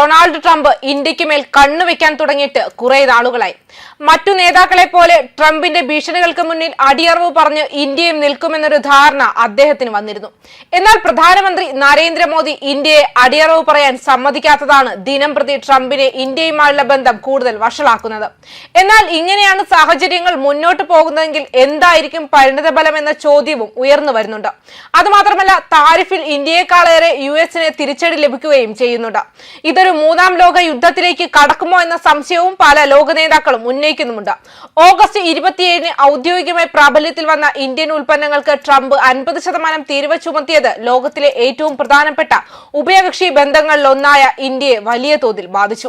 Donald Trump ഇന്ത്യയ്ക്ക് മേൽ കണ്ണുവെക്കാൻ തുടങ്ങിയിട്ട് കുറെ നാളുകളായി മറ്റു നേതാക്കളെ പോലെ ട്രംപിന്റെ ഭീഷണികൾക്ക് മുന്നിൽ അടിയറവ് പറഞ്ഞ് ഇന്ത്യയും നിൽക്കുമെന്നൊരു ധാരണ അദ്ദേഹത്തിന് വന്നിരുന്നു. എന്നാൽ പ്രധാനമന്ത്രി നരേന്ദ്രമോദി ഇന്ത്യയെ അടിയറവ് പറയാൻ സമ്മതിക്കാത്തതാണ് ദിനം പ്രതി ട്രംപിനെ ഇന്ത്യയുമായുള്ള ബന്ധം കൂടുതൽ വഷളാക്കുന്നത്. എന്നാൽ ഇങ്ങനെയാണ് സാഹചര്യങ്ങൾ മുന്നോട്ട് പോകുന്നതെങ്കിൽ എന്തായിരിക്കും പരിണതഫലം എന്ന ചോദ്യവും ഉയർന്നു വരുന്നുണ്ട്. അതുമാത്രമല്ല താരിഫിൽ ഇന്ത്യയെക്കാളേറെ യു എസിന് തിരിച്ചടി ലഭിക്കുകയും ചെയ്യുന്നുണ്ട്. ഇതൊരു മൂന്നാം ലോക യുദ്ധത്തിലേക്ക് കടക്കുമോ എന്ന സംശയവും പല ലോക നേതാക്കളും ഉന്നയിക്കുന്നുമുണ്ട്. ഓഗസ്റ്റ് ഇരുപത്തിയേഴിന് ഔദ്യോഗികമായി പ്രാബല്യത്തിൽ വന്ന ഇന്ത്യൻ ഉൽപ്പന്നങ്ങൾക്ക് ട്രംപ് അൻപത് ശതമാനം തീരുവ ചുമത്തിയത് ലോകത്തിലെ ഏറ്റവും പ്രധാനപ്പെട്ട ഉഭയകക്ഷി ബന്ധങ്ങളിലൊന്നായ ഇന്ത്യയെ വലിയ തോതിൽ ബാധിച്ചു.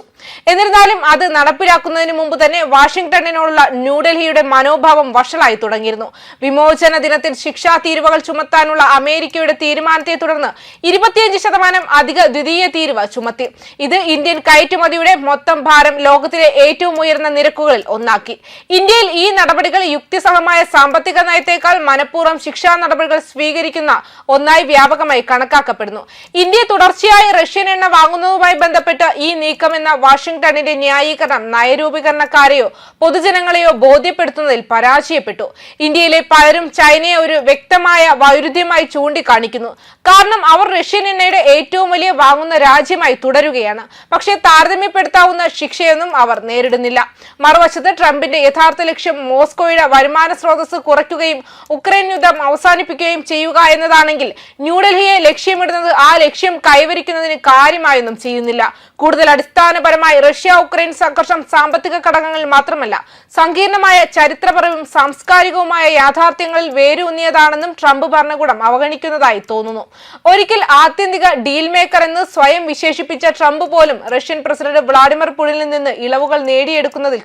എന്നിരുന്നാലും അത് നടപ്പിലാക്കുന്നതിന് മുമ്പ് തന്നെ വാഷിംഗ്ടണിനോടുള്ള ന്യൂഡൽഹിയുടെ മനോഭാവം വഷളായി തുടങ്ങിയിരുന്നു. വിമോചന ദിനത്തിൽ ശിക്ഷാ തീരുവകൾ ചുമത്താനുള്ള അമേരിക്കയുടെ തീരുമാനത്തെ തുടർന്ന് ഇരുപത്തിയഞ്ച് ശതമാനം അധിക ദ്വിതീയ തീരുവ ചുമത്തി. ഇത് ഇന്ത്യൻ കയറ്റുമതിയുടെ മൊത്തം ഭാരം ലോകത്തിലെ ഏറ്റവും ഉയർന്ന നിരക്കുകളിൽ ഒന്നാക്കി. ഇന്ത്യയിൽ ഈ നടപടികൾ യുക്തിസഹമായ സാമ്പത്തിക നയത്തേക്കാൾ മനഃപൂർവം ശിക്ഷാ നടപടികൾ സ്വീകരിക്കുന്ന ഒന്നായി വ്യാപകമായി കണക്കാക്കപ്പെടുന്നു. ഇന്ത്യ തുടർച്ചയായി റഷ്യൻ എണ്ണ വാങ്ങുന്നതുമായി ബന്ധപ്പെട്ട് ഈ നീക്കമെന്ന വാഷിംഗ്ടണിന്റെ ന്യായീകരണം നയരൂപീകരണക്കാരെയോ പൊതുജനങ്ങളെയോ ബോധ്യപ്പെടുത്തുന്നതിൽ പരാജയപ്പെട്ടു. ഇന്ത്യയിലെ പലരും ചൈനയെ ഒരു വ്യക്തമായ വൈരുദ്ധ്യമായി ചൂണ്ടിക്കാണിക്കുന്നു. കാരണം അവർ റഷ്യൻ എണ്ണയുടെ ഏറ്റവും വലിയ വാങ്ങുന്ന രാജ്യമായി തുടരുകയാണ്. പക്ഷേ താരതമ്യപ്പെടുത്താവുന്ന ശിക്ഷയൊന്നും അവർ നേരിടുന്നില്ല. മറുവശത്ത് ട്രംപിന്റെ യഥാർത്ഥ ലക്ഷ്യം മോസ്കോയുടെ വരുമാന സ്രോതസ് കുറയ്ക്കുകയും ഉക്രൈൻ യുദ്ധം അവസാനിപ്പിക്കുകയും ചെയ്യുക എന്നതാണെങ്കിൽ ന്യൂഡൽഹിയെ ലക്ഷ്യമിടുന്നത് ആ ലക്ഷ്യം കൈവരിക്കുന്നതിന് കാര്യമായൊന്നും ചെയ്യുന്നില്ല. കൂടുതൽ അടിസ്ഥാനപരമായി റഷ്യ ഉക്രൈൻ സംഘർഷം സാമ്പത്തിക ഘടകങ്ങളിൽ മാത്രമല്ല സങ്കീർണമായ ചരിത്രപരവും സാംസ്കാരികവുമായ യാഥാർത്ഥ്യങ്ങളിൽ വേരൂന്നിയതാണെന്നും ട്രംപ് ഭരണകൂടം അവഗണിക്കുന്നതായി തോന്നുന്നു. ഒരിക്കൽ ആത്യന്തിക ഡീൽ മേക്കർ എന്ന് സ്വയം വിശേഷിപ്പിച്ച ട്രംപ് പോലും റഷ്യൻ പ്രസിഡന്റ് വ്ളാഡിമിർ പുടിനിൽ നിന്ന് ഇളവുകൾ നേടിയെടുക്കുന്നതിൽ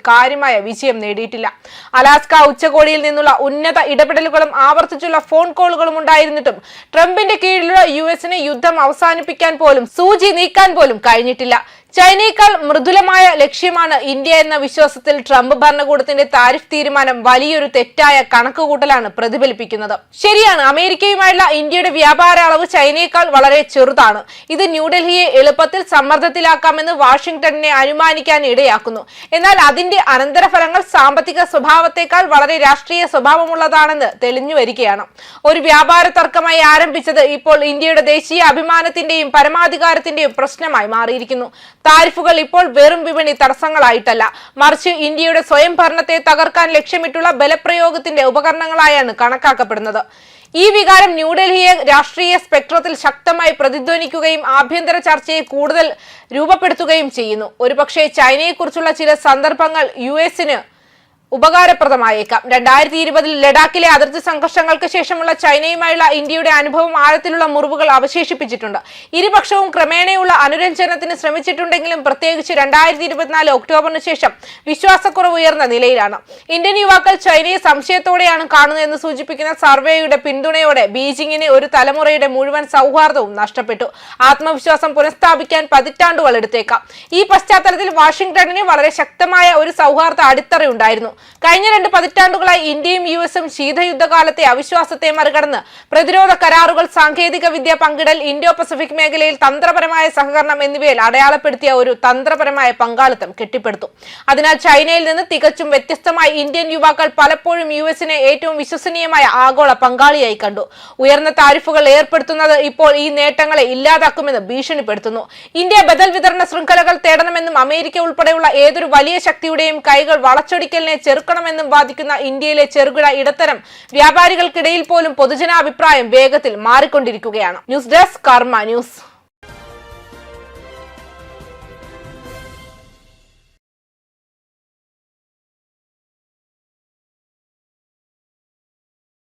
കാര്യമായ വിജയം നേടിയിട്ടില്ല. അലാസ്ക ഉച്ചകോടിയിൽ നിന്നുള്ള ഉന്നത ഇടപെടലുകളും ആവർത്തിച്ചുള്ള ഫോൺ കോളുകളും ഉണ്ടായിരുന്നിട്ടും ട്രംപിന്റെ കീഴിലുള്ള യു യുദ്ധം അവസാനിപ്പിക്കാൻ പോലും സൂചി നീക്കാൻ പോലും കഴിഞ്ഞിട്ടില്ല. ചൈനയേക്കാൾ മൃദുലമായ ലക്ഷ്യമാണ് ഇന്ത്യ എന്ന വിശ്വാസത്തിൽ ട്രംപ് ഭരണകൂടത്തിന്റെ താരിഫ് തീരുമാനം വലിയൊരു തെറ്റായ കണക്കുകൂട്ടലാണ് പ്രതിഫലിപ്പിക്കുന്നത്. ശരിയാണ് അമേരിക്കയുമായുള്ള ഇന്ത്യയുടെ വ്യാപാര അളവ് ചൈനയേക്കാൾ വളരെ ചെറുതാണ്. ഇത് ന്യൂഡൽഹിയെ എളുപ്പത്തിൽ സമ്മർദ്ദത്തിലാക്കാമെന്ന് വാഷിംഗ്ടണിനെ അനുമാനിക്കാൻ ഇടയാക്കുന്നു. എന്നാൽ അതിന്റെ അനന്തരഫലങ്ങൾ സാമ്പത്തിക സ്വഭാവത്തെക്കാൾ വളരെ രാഷ്ട്രീയ സ്വഭാവമുള്ളതാണെന്ന് തെളിഞ്ഞു വരികയാണ്. ഒരു വ്യാപാര തർക്കമായി ആരംഭിച്ചത് ഇപ്പോൾ ഇന്ത്യയുടെ ദേശീയ അഭിമാനത്തിന്റെയും പരമാധികാരത്തിന്റെയും പ്രശ്നമായി മാറിയിരിക്കുന്നു. താരിഫുകൾ ഇപ്പോൾ വെറും വിപണി തടസ്സങ്ങളായിട്ടല്ല. മറിച്ച് ഇന്ത്യയുടെ സ്വയം ഭരണത്തെ തകർക്കാൻ ലക്ഷ്യമിട്ടുള്ള ബലപ്രയോഗത്തിന്റെ ഉപകരണങ്ങളായാണ് കണക്കാക്കപ്പെടുന്നത്. ഈ വികാരം ന്യൂഡൽഹിയെ രാഷ്ട്രീയ സ്പെക്ട്രത്തിൽ ശക്തമായി പ്രതിധ്വനിക്കുകയും ആഭ്യന്തര ചർച്ചയെ കൂടുതൽ രൂപപ്പെടുത്തുകയും ചെയ്യുന്നു. ഒരുപക്ഷെ ചൈനയെക്കുറിച്ചുള്ള ചില സന്ദർഭങ്ങൾ യു എസിന് ഉപകാരപ്രദമായേക്കാം. രണ്ടായിരത്തി ഇരുപതിൽ ലഡാക്കിലെ അതിർത്തി സംഘർഷങ്ങൾക്ക് ശേഷമുള്ള ചൈനയുമായുള്ള ഇന്ത്യയുടെ അനുഭവം ആഴത്തിലുള്ള മുറിവുകൾ അവശേഷിപ്പിച്ചിട്ടുണ്ട്. ഇരുപക്ഷവും ക്രമേണയുള്ള അനുരഞ്ജനത്തിന് ശ്രമിച്ചിട്ടുണ്ടെങ്കിലും പ്രത്യേകിച്ച് രണ്ടായിരത്തി ഇരുപത്തിനാല് ഒക്ടോബറിന് ശേഷം വിശ്വാസക്കുറവ് ഉയർന്ന നിലയിലാണ്. ഇന്ത്യൻ യുവാക്കൾ ചൈനയെ സംശയത്തോടെയാണ് കാണുന്നതെന്ന് സൂചിപ്പിക്കുന്ന സർവേയുടെ പിന്തുണയോടെ ബീജിംഗിന് ഒരു തലമുറയുടെ മുഴുവൻ സൗഹാർദ്ദവും നഷ്ടപ്പെട്ടു. ആത്മവിശ്വാസം പുനഃസ്ഥാപിക്കാൻ പതിറ്റാണ്ടുകൾ എടുത്തേക്കാം. ഈ പശ്ചാത്തലത്തിൽ വാഷിംഗ്ടണിന് വളരെ ശക്തമായ ഒരു സൗഹാർദ്ദ അടിത്തറയുണ്ടായിരുന്നു. കഴിഞ്ഞ രണ്ട് പതിറ്റാണ്ടുകളായി ഇന്ത്യയും യു എസും ശീതയുദ്ധകാലത്തെ അവിശ്വാസത്തെ മറികടന്ന് പ്രതിരോധ കരാറുകൾ സാങ്കേതിക വിദ്യ പങ്കിടൽ ഇൻഡോ പസഫിക് മേഖലയിൽ തന്ത്രപരമായ സഹകരണം എന്നിവയിൽ അടയാളപ്പെടുത്തിയ ഒരു തന്ത്രപരമായ പങ്കാളിത്തം കെട്ടിപ്പടുത്തു. അതിനാൽ ചൈനയിൽ നിന്ന് തികച്ചും വ്യത്യസ്തമായി ഇന്ത്യൻ യുവാക്കൾ പലപ്പോഴും യു എസിനെ ഏറ്റവും വിശ്വസനീയമായ ആഗോള പങ്കാളിയായി കണ്ടു. ഉയർന്ന താരിഫുകൾ ഏർപ്പെടുത്തുന്നത് ഇപ്പോൾ ഈ നേട്ടങ്ങളെ ഇല്ലാതാക്കുമെന്ന് ഭീഷണിപ്പെടുത്തുന്നു. ഇന്ത്യ ബദൽ വിതരണ ശൃംഖലകൾ തേടണമെന്നും അമേരിക്ക ഉൾപ്പെടെയുള്ള ഏതൊരു വലിയ ശക്തിയുടെയും കൈകൾ വളച്ചൊടിക്കലിനെ ചെറുക്കണമെന്നും വാദിക്കുന്ന ഇന്ത്യയിലെ ചെറുകിട ഇടത്തരം വ്യാപാരികൾക്കിടയിൽ പോലും പൊതുജനാഭിപ്രായം വേഗത്തിൽ മാറിക്കൊണ്ടിരിക്കുകയാണ്. News desk Karma news.